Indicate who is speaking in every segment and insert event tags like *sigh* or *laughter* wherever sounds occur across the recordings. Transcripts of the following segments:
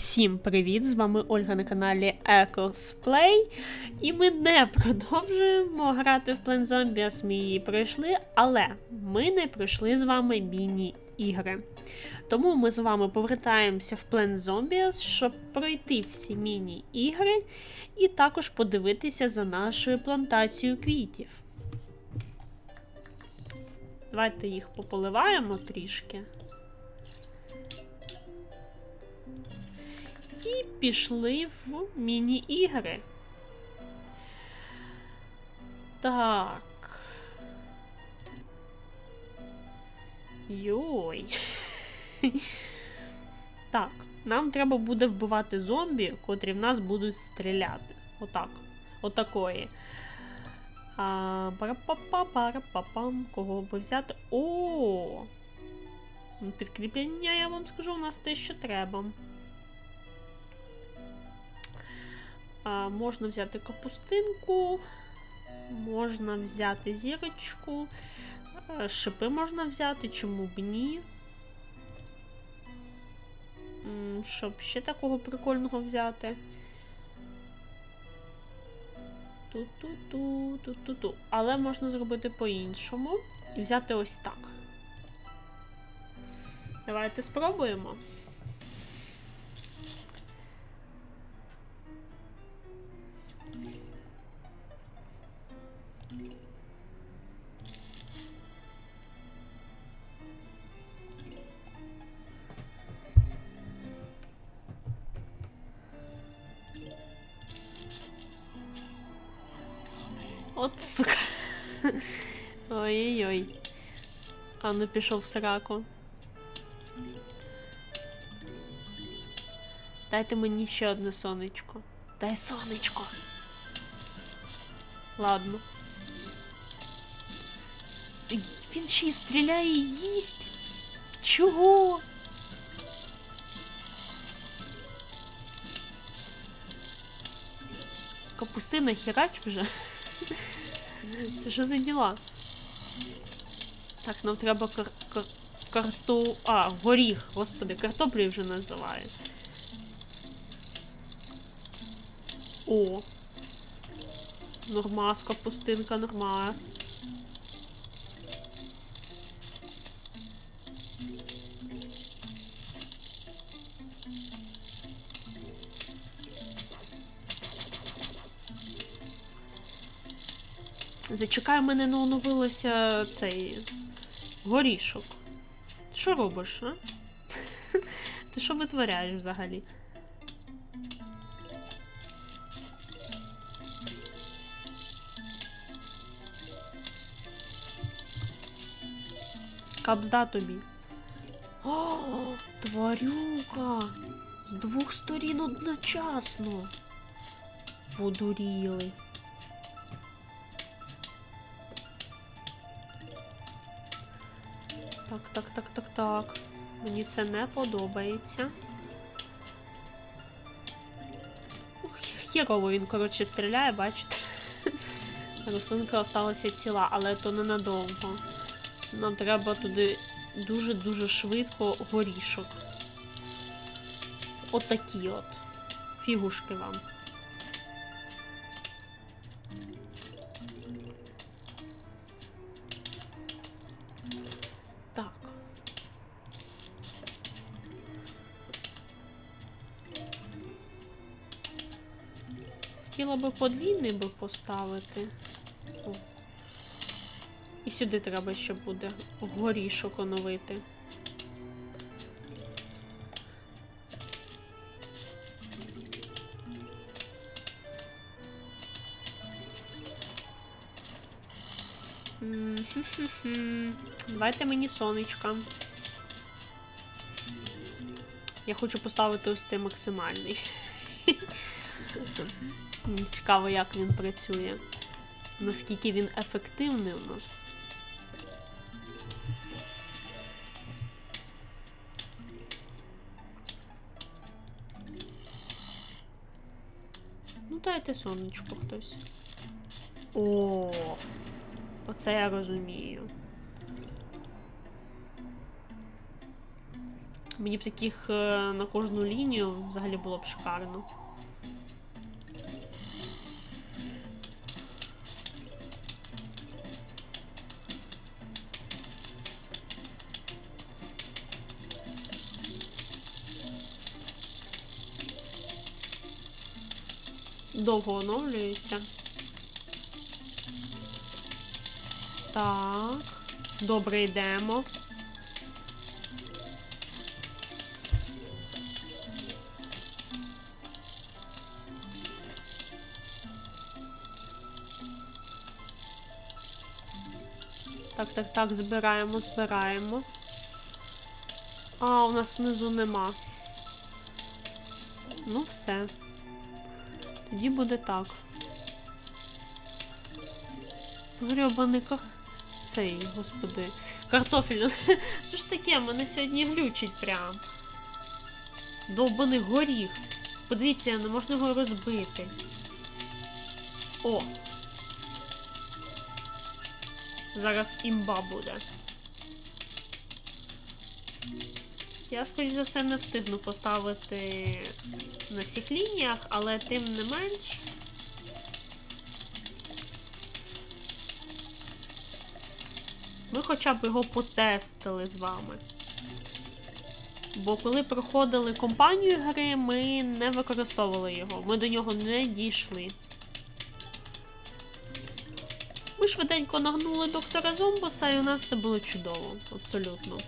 Speaker 1: Усім привіт! З вами Ольга на каналі Ecosplay. І ми не продовжуємо грати в Plant Zombies. Ми її пройшли, але ми не пройшли з вами міні-ігри. Тому ми з вами повертаємося в Plant Zombies, щоб пройти всі міні-ігри і також подивитися за нашою плантацією квітів. Давайте їх пополиваємо трішки. І пішли в міні-ігри. Так. Йой. *laughs* Так, нам треба буде вбивати зомбі, котрі в нас будуть стріляти. Отак. Отакої. А, парапапа, парапапам. Кого би взяти? О! Підкріплення, я вам скажу, у нас те, що треба. А, можна взяти капустинку, можна взяти зірочку, е, шипи можна взяти, чому б ні. Щоб ще такого прикольного взяти. Ту-ту-ту, ту-ту-ту. Але можна зробити по-іншому і взяти ось так. Давайте спробуємо. Ой-ой-ой. А ну пішов в сраку. Дайте мені ще одне сонечко. Дай сонечко. Ладно. С- Й- Він ще й стріляє і їсть. Чого? Капустина херач вже. *laughs* Це що за діла? Так, нам треба кар кар карту. А, горіх, господи, картоплі вже називають. О. Нормас, капустинка, нормас. Зачекай, мене не оновилося цей горішок. Що робиш, а? Ти що витворяєш взагалі? Капзда тобі. О, тварюка! З двох сторін одночасно. Подуріли. Так, так, так, так, так. Мені це не подобається. Хірово він, коротше, стріляє, бачите? *laughs* Рослинка осталася ціла, але то ненадовго. Нам треба туди дуже-дуже швидко горішок. Отакі от. Фігушки вам. Хотіла би подвійний би поставити. О. І сюди треба, щоб буде горішок оновити. Давайте мені сонечка. Я хочу поставити ось цей максимальний. *laughs* Цікаво, як він працює. Наскільки він ефективний у нас. Ну, дайте сонечко хтось. О, оце я розумію. Мені б таких е, на кожну лінію взагалі було б шикарно. Довго оновлюється. Так. Добре йдемо. Так, так, так, збираємо, збираємо. А, у нас внизу нема. Ну, все. Тоді буде так. Грьобаний кар... Цей, господи. Картофель. *laughs* Що ж таке? Мене сьогодні глючить прям. Довбаний горіх. Подивіться, не можна його розбити. О! Зараз імба буде. Я, скоріш за все, не встигну поставити на всіх лініях, але тим не менш. Ми хоча б його потестили з вами. Бо коли проходили компанію гри, ми не використовували його. Ми до нього не дійшли. Ми швиденько нагнули доктора Зомбуса, і у нас все було чудово. Абсолютно.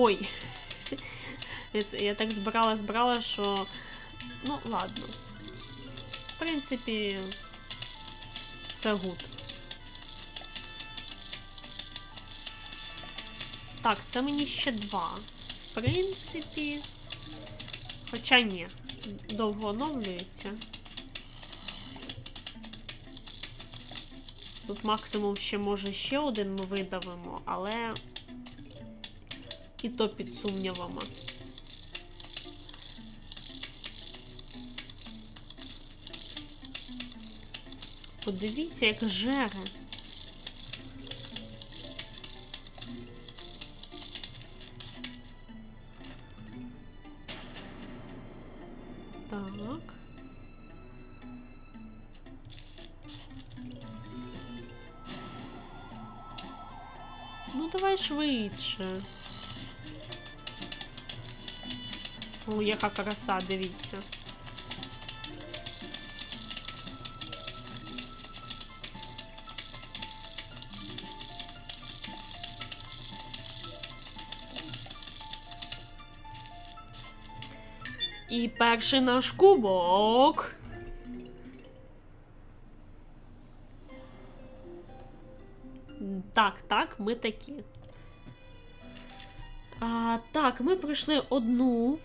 Speaker 1: Ой. *laughs* Я так збирала, збирала, що. Ну, ладно. В принципі, все гуд. Так, це мені ще два. В принципі. Хоча ні, довго оновлюється. Тут максимум ще може ще один ми видавимо, але і то під сумнівами. Подивіться, як жере. Так. Ну, давай швидше. О, яка краса, дивіться. І перший наш кубок. Так, так, ми такі. А, так, ми пройшли одну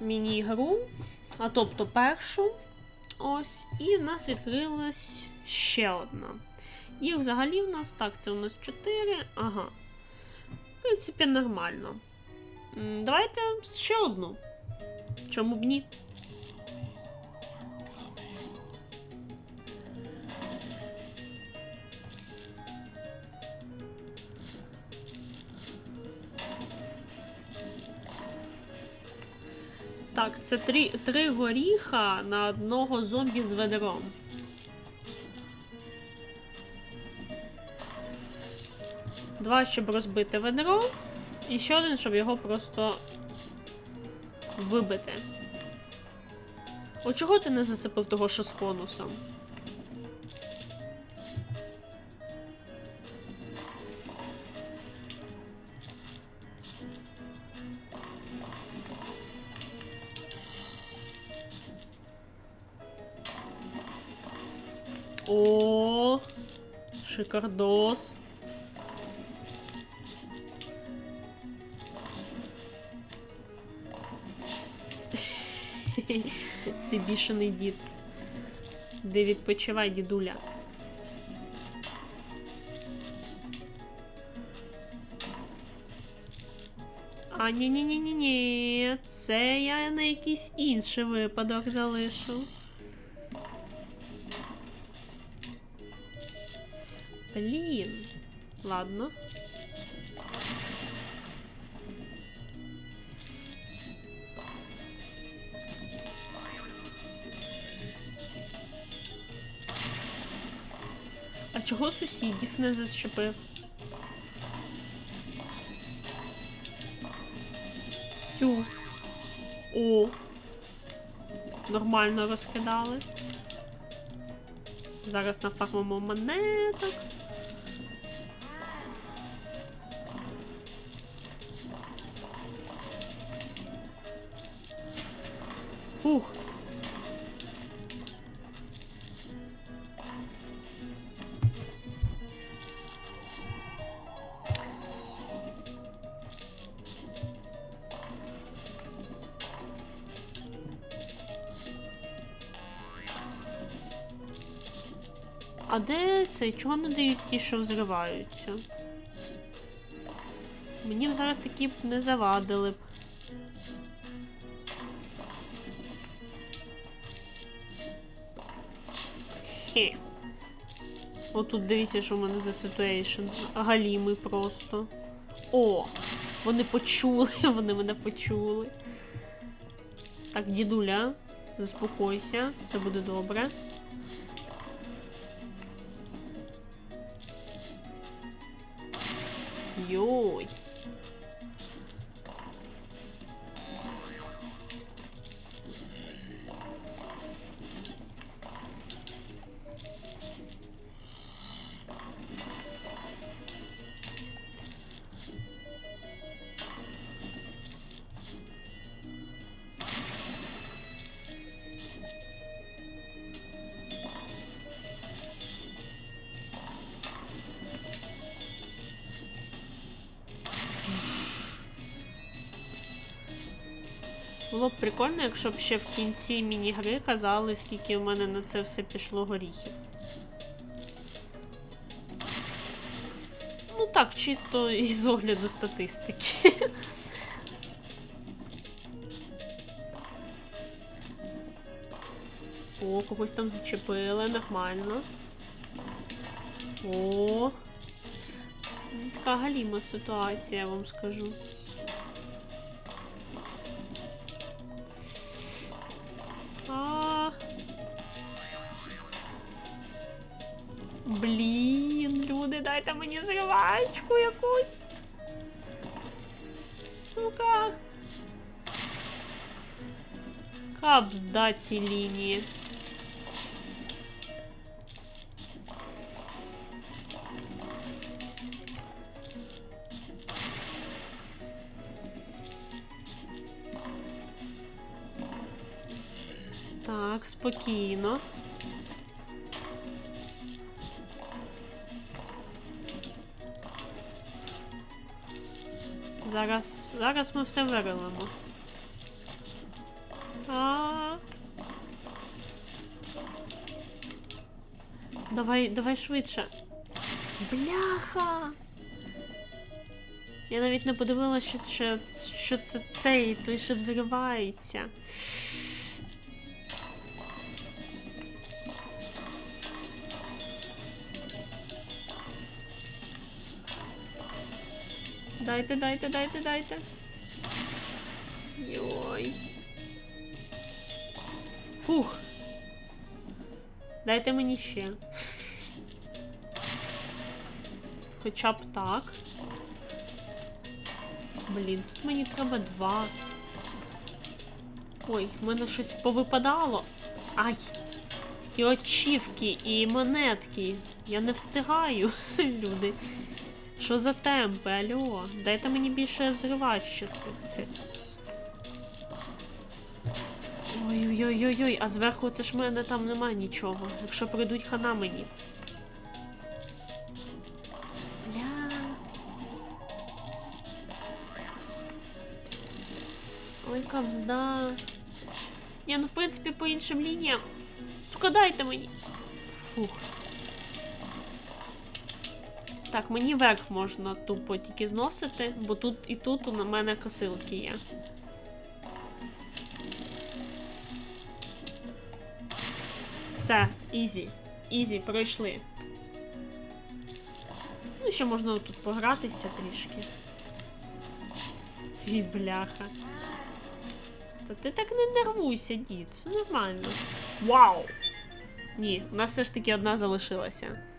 Speaker 1: міні-гру, а тобто першу. Ось, і в нас відкрилась ще одна. Їх взагалі в нас так, це у нас 4. Ага. В принципі, нормально. Давайте ще одну. Чому б ні? Так, це три, три горіха на одного зомбі з ведром. Два, щоб розбити ведро, і ще один, щоб його просто вибити. О, чого ти не засипив того що з конусом? О, шикардос. *laughs* Це бішений дід. Де відпочивай, дідуля. А ні ні ні ні ні це я на якийсь інший випадок залишу. Блін. Ладно. А чого сусідів не зачепив? Тю. О. Нормально розкидали. Зараз нафармимо монеток. А де це? Чого не дають ті, що взриваються? Мені б зараз такі б не завадили б. Хе. Отут дивіться, що в мене за ситуейшн. Галіми просто. О! Вони почули, *laughs* вони мене почули. Так, дідуля, заспокойся, все буде добре. Йой. Було б прикольно, якщо б ще в кінці міні-гри казали, скільки в мене на це все пішло горіхів. Ну так, чисто *laughs* із огляду статистики. О, когось там зачепили, нормально. О. Така галіма ситуація, я вам скажу. Блін, люди, дайте мені зривачку якусь. Сука. Кап зда ці лінії. Так, спокійно. Зараз, зараз ми все вирилимо. А. Давай, давай швидше. Бляха! Я навіть не подивилася, що, що, що це цей, той що взривається. Дайте, дайте, дайте, дайте. Йой. Фух. Дайте мені ще. Хоча б так. Блін, тут мені треба два. Ой, в мене щось повипадало. Ай! І очівки, і монетки. Я не встигаю, *laughs* люди. Що за темпи, алло? Дайте мені більше взривачистих цих. Ой-ой-ой-ой, а зверху це ж в мене там немає нічого. Якщо прийдуть хана мені. Бля. Ой, кабзда. Ні, ну в принципі по іншим лініям. Сука, дайте мені. Фух. Так, мені верх можна тупо тільки зносити, бо тут і тут у мене косилки є. Все, ізі. Ізі, пройшли. що можна тут погратися трішки. І бляха. Та ти так не нервуйся, дід. Все нормально. Вау! Ні, у нас все ж таки одна залишилася.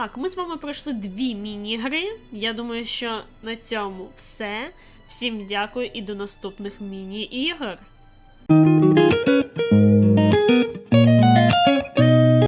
Speaker 1: Так, ми з вами пройшли дві міні-гри. Я думаю, що на цьому все. Всім дякую і до наступних міні-ігор.